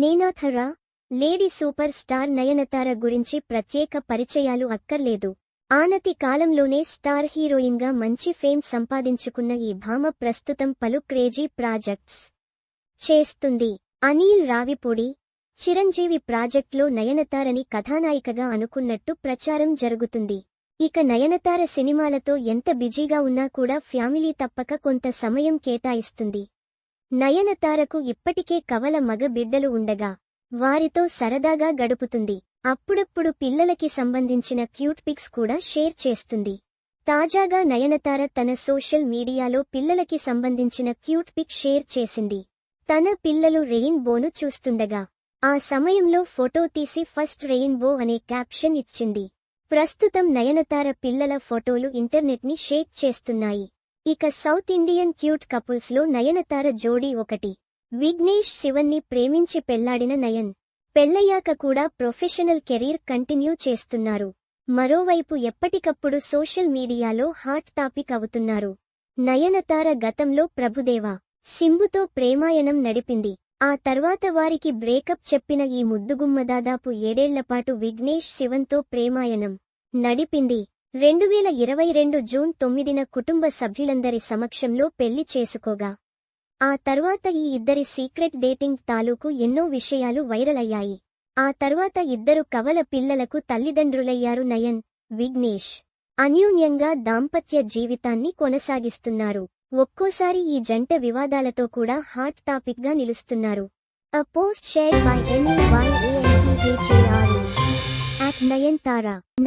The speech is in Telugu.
నేనాథరా లేడీ సూపర్ స్టార్ నయనతార గురించి ప్రత్యేక పరిచయాలు అక్కర్లేదు. ఆనతి కాలంలోనే స్టార్ హీరోయిన్గా మంచి ఫేమ్ సంపాదించుకున్న ఈ భామ ప్రస్తుతం పలు క్రేజీ ప్రాజెక్ట్స్ చేస్తుంది. అనిల్ రావిపూడి చిరంజీవి ప్రాజెక్ట్లో నయనతారని కథానాయికగా అనుకున్నట్టు ప్రచారం జరుగుతుంది. ఇక నయనతార సినిమాలతో ఎంత బిజీగా ఉన్నా కూడా ఫ్యామిలీ తప్పక కొంత సమయం కేటాయిస్తుంది. నయనతారకు ఇప్పటికే కవల మగ బిడ్డలు ఉండగా వారితో సరదాగా గడుపుతుంది. అప్పుడప్పుడు పిల్లలకి సంబంధించిన క్యూట్ పిక్స్ కూడా షేర్ చేస్తుంది. తాజాగా నయనతార తన సోషల్ మీడియాలో పిల్లలకి సంబంధించిన క్యూట్ పిక్ షేర్ చేసింది. తన పిల్లలు రెయిన్బోను చూస్తుండగా ఆ సమయంలో ఫోటో తీసి ఫస్ట్ రెయిన్బో అనే క్యాప్షన్ ఇచ్చింది. ప్రస్తుతం నయనతార పిల్లల ఫోటోలు ఇంటర్నెట్ని షేక్ చేస్తున్నాయి. ఇక సౌత్ ఇండియన్ క్యూట్ కపుల్స్లో నయనతార జోడీ ఒకటి. విఘ్నేష్ శివన్ని ప్రేమించి పెళ్ళాడిన నయన్. పెళ్ళయ్యాక కూడా ప్రొఫెషనల్ కెరీర్ కంటిన్యూ చేస్తున్నారు. మరోవైపు ఎప్పటికప్పుడు సోషల్ మీడియాలో హాట్ టాపిక్ అవుతున్నారు. నయనతార గతంలో ప్రభుదేవ సింబుతో ప్రేమాయణం నడిపింది. ఆ తర్వాత వారికి బ్రేకప్ చెప్పిన ఈ ముద్దుగుమ్మ దాదాపు ఏడేళ్ళపాటు విఘ్నేష్ శివన్తో ప్రేమాయణం నడిపింది. రెండువేల ఇరవై రెండు జూన్ తొమ్మిదిన కుటుంబ సభ్యులందరి సమక్షంలో పెళ్ళి చేసుకోగా. ఆ తర్వాత ఈ ఇద్దరి సీక్రెట్ డేటింగ్ తాలూకు ఎన్నో విషయాలు వైరల్ అయ్యాయి ఆ తర్వాత ఇద్దరు కవల పిల్లలకు తల్లిదండ్రులయ్యారు నయన్ విఘ్నేష్. అన్యూన్యంగా దాంపత్య జీవితాన్ని కొనసాగిస్తున్నారు. ఒక్కోసారి ఈ జంట వివాదాలతో కూడా హాట్ టాపిక్గా నిలుస్తున్నారు. A post share by N Y at Nayanthara.